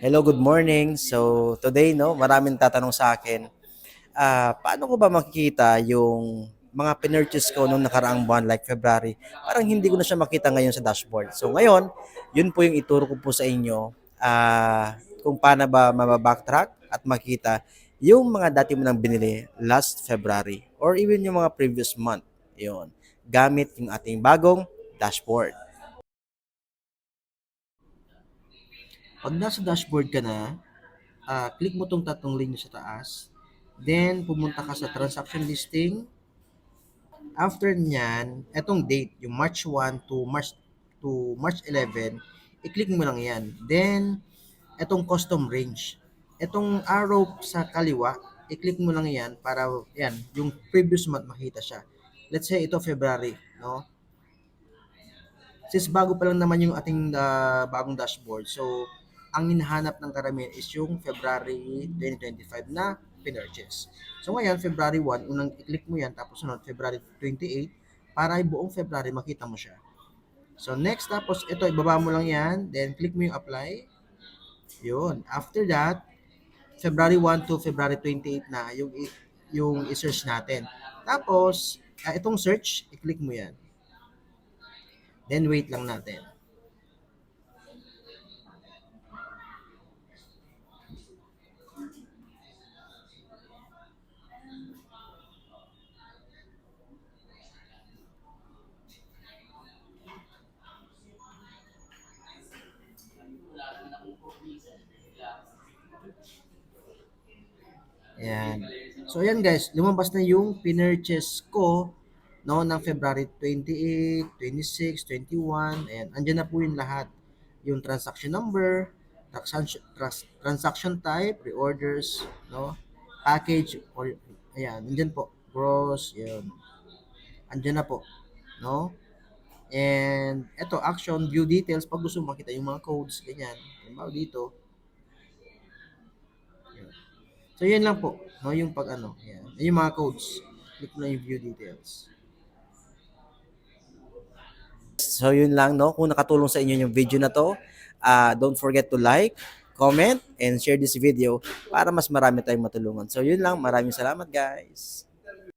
Hello, good morning. So, today, no, maraming tatanong sa akin, ah, paano ko ba makikita yung mga pinurchase ko nung nakaraang buwan like February? Parang hindi ko na siya makita ngayon sa dashboard. So, ngayon, yun po yung ituro ko po sa inyo ah, kung paano ba mababacktrack at makita yung mga dati mo nang binili last February or even yung mga previous month. Yun. Gamit yung ating bagong dashboard. Pag nasa dashboard ka na, ah, click mo tong tatlong linya sa taas. Then, pumunta ka sa transaction listing. After nyan, etong date, yung March 1 to March to March 11, i-click mo lang yan. Then, etong custom range. Etong arrow sa kaliwa, i-click mo lang yan para yan, yung previous month makita siya. Let's say ito February, no? Since bago pa lang naman yung ating ah, bagong dashboard, so ang hinahanap ng karamihan is yung February 2025 na pinurchase. So ngayon, February 1, unang i-click mo yan, tapos sunod, February 28, para yung buong February makita mo siya. So next, tapos ito, ibaba mo lang yan, then click mo yung apply. Yun. After that, February 1 to February 28 na yung yung i-search natin. Tapos, ah, itong search, i-click mo yan. Then wait lang natin. Ayan. So ayan guys, lumabas na yung pinurchase ko no ng February 28, 26, 21. Ayan, andyan na po yung lahat. Yung transaction number, transaction trans- transaction type, reorders, no? Package or ayan, andyan po. Gross, yun. Andyan na po, no? And eto action, view details pag gusto makita yung mga codes, ganyan. Halimbawa dito, So, yun lang po. No, yung pag ano. Yan. Yung mga codes. Click na yung view details. So, yun lang, no? Kung nakatulong sa inyo yung video na to, ah, don't forget to like, comment, and share this video para mas marami tayong matulungan. So, yun lang. Maraming salamat, guys.